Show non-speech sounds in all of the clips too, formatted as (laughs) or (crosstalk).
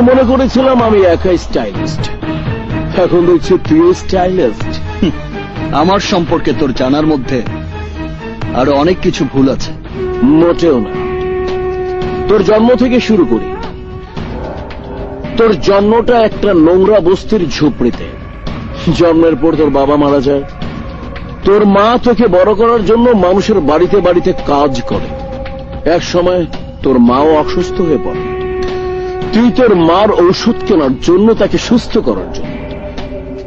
মনে করেছিলাম আমি একাই স্টাইলিস্ট এখন দেখছি তুই স্টাইলিস্ট (laughs) আমার সম্পর্কে তোর জানার মধ্যে আরও অনেক কিছু ভুল আছে। মোটেও না। তোর জন্ম থেকে শুরু করি। তোর জন্মটা একটা নোংরা বস্তির ঝুপড়িতে। জন্মের পর তোর বাবা মারা যায়। তোর মা তোকে বড় করার জন্য মানুষের বাড়িতে বাড়িতে কাজ করে। এক সময় তোর মাও অসুস্থ হয়ে পড়ে। তুই তোর মার ঔষধ কেনার জন্য তাকে সুস্থ করার জন্য।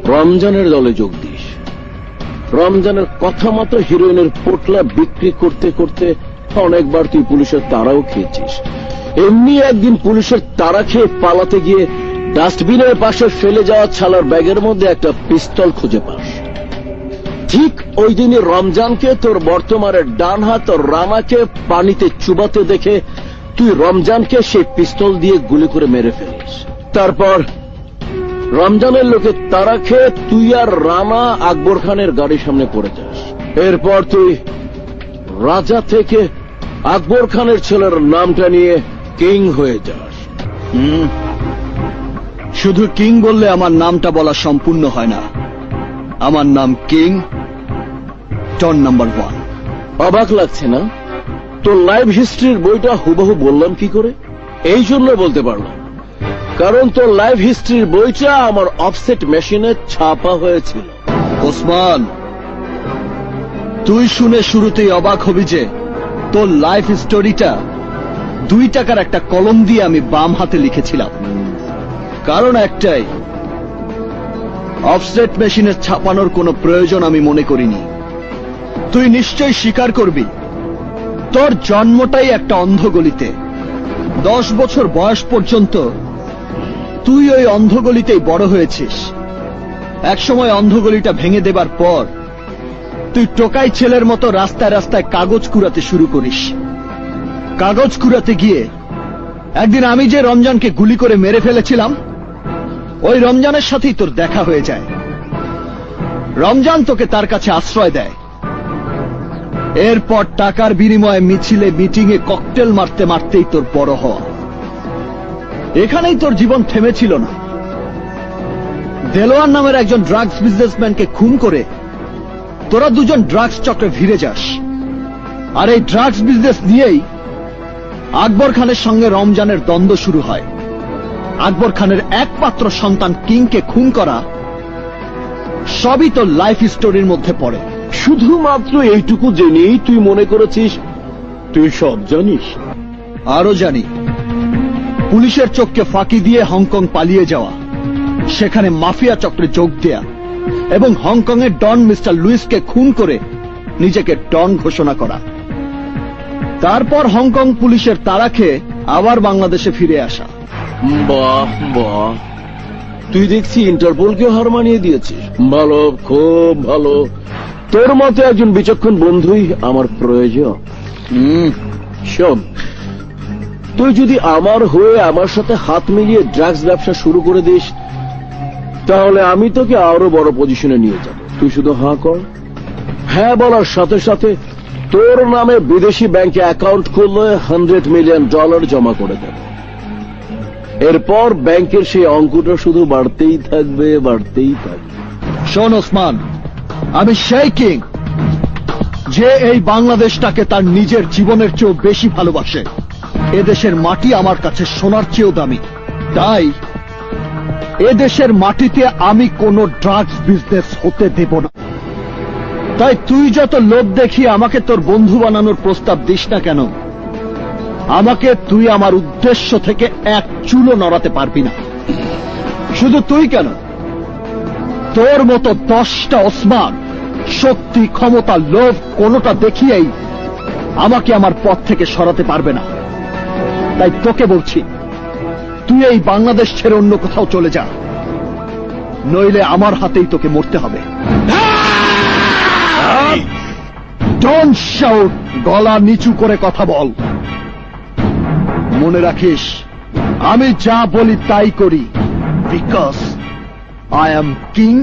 রমজানের দলে যোগ দিস। রমজানের কথা মতো হিরোইনের পোটলা বিক্রি করতে করতে অনেকবার তুই পুলিশের তারাও খেয়েছিস। এমনি একদিন পুলিশের তারা খেয়ে পালাতে গিয়ে ডাস্টবিনের পাশে ফেলে যাওয়া ছালার ব্যাগের মধ্যে একটা পিস্তল খুঁজে পাস। ঠিক ওই দিনই রমজানকে তোর বর্তমানের ডান হাত রামাকে পানিতে চুবাতে দেখে তুই রমজানকে সেই পিস্তল দিয়ে গুলি করে মেরে ফেলিস। তারপর রমজানের লোকে তারা খেয়ে তুই আর রানা আকবর খানের গাড়ির সামনে পড়ে যাস। এরপর তুই রাজা থেকে আকবর খানের ছেলের নামটা নিয়ে কিং হয়ে যাস। শুধু কিং বললে আমার নামটা বলা সম্পূর্ণ হয় না। আমার নাম কিং টন নাম্বার ওয়ান। অবাক লাগছে না? তোর লাইফ হিস্ট্রির বইটা হুবহু বললাম কি করে? এই জন্য বলতে পারলাম। কারণ তোর লাইফ হিস্ট্রির বইটা আমার অফসেট মেশিনে ছাপা হয়েছিল। ওসমান, তুই শুনে শুরুতেই অবাক হবি যে তোর লাইফ স্টোরিটা দুই টাকার একটা কলম দিয়ে আমি বাম হাতে লিখেছিলাম। কারণ একটাই অফসেট মেশিনে ছাপানোর কোনো প্রয়োজন আমি মনে করিনি। তুই নিশ্চয়ই স্বীকার করবি তোর জন্মটাই একটা অন্ধগলিতে। দশ বছর বয়স পর্যন্ত তুই ওই অন্ধগলিতেই বড় হয়েছিস। একসময় অন্ধগলিটা ভেঙে দেবার পর তুই টোকাই ছেলের মতো রাস্তায় রাস্তায় কাগজ কুড়াতে শুরু করিস। কাগজ কুড়াতে গিয়ে একদিন আমি যে রমজানকে গুলি করে মেরে ফেলেছিলাম, ওই রমজানের সাথেই তোর দেখা হয়ে যায়। রমজান তোকে তার কাছে আশ্রয় দেয়। এরপর টাকার বিনিময়ে মিছিলে, মিটিংয়ে ককটেল মারতে, মারতেই তোর বড় হওয়া। এখানেই তোর জীবন থেমেছিল না। দেলোয়ার নামের একজন ড্রাগস বিজনেসম্যানকে খুন করে তোরা দুজন ড্রাগস চক্রে ভিড়ে যাস। আর এই ড্রাগস বিজনেস নিয়েই আকবর খানের সঙ্গে রমজানের দ্বন্দ্ব শুরু হয়। আকবর খানের একমাত্র সন্তান কিংকে খুন করা সবই তোর লাইফ স্টোরির মধ্যে পড়ে। শুধুমাত্র এইটুকু জেনেই তুই মনে করেছিস তুই সব জানিস। আরও জানি। পুলিশের চোখকে ফাঁকি দিয়ে হংকং পালিয়ে যাওয়া সেখানে মাফিয়া চক্রে যোগ দেয়া এবং হংকং এর ডন মিস্টার লুইসকে খুন করে নিজেকে ডন ঘোষণা করা। তারপর হংকং পুলিশের তাড়া খেয়ে আবার বাংলাদেশে ফিরে আসা। বাহ বাহ। তুই দেখছি ইন্টারপোলকে হার মানিয়ে দিয়েছিস। ভালো খুব ভালো। তোর মতো একজন বিচক্ষণ বন্ধুই আমার প্রয়োজন। হুম, শোন। তুই যদি আমার হয়ে আমার সাথে হাত মিলিয়ে ড্রাগস ব্যবসা শুরু করে দিস তাহলে আমি তোকে আরও বড় পজিশনে নিয়ে যাব। তুই শুধু হাঁ কর। হ্যাঁ বলার সাথে সাথে তোর নামে বিদেশি ব্যাংকে অ্যাকাউন্ট খুললে হান্ড্রেড মিলিয়ন ডলার জমা করে দেবে। এরপর ব্যাংকের সেই অঙ্কটা শুধু বাড়তেই থাকবে বাড়তেই থাকবে। শোন ওসমান আমি সেই কিং, যে এই বাংলাদেশটাকে তার নিজের জীবনের চেয়েও বেশি ভালোবাসে। এদেশের মাটি আমার কাছে সোনার চেয়েও দামি। তাই, এদেশের মাটিতে আমি কোনো ড্রাগস বিজনেস হতে দেব না। তাই তুই যত লোভ দেখিয়ে আমাকে তোর বন্ধু বানানোর প্রস্তাব দিস না কেন? আমাকে তুই আমার উদ্দেশ্য থেকে এক চুলো নড়াতে পারবি না। শুধু তুই কেন? তোর মতো দশটা ওসমান শক্তি ক্ষমতা লোভ কোনোটা দেখিয়েই আমাকে আমার পথ থেকে সরাতে পারবে না। তাই তোকে বলছি তুই এই বাংলাদেশ ছেড়ে অন্য কোথাও চলে যা। নইলে আমার হাতেই তোকে মরতে হবে। ডোন্ট শাউট গলা নিচু করে কথা বল। মনে রাখিস আমি যা বলি তাই করি because I am king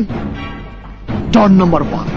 don number one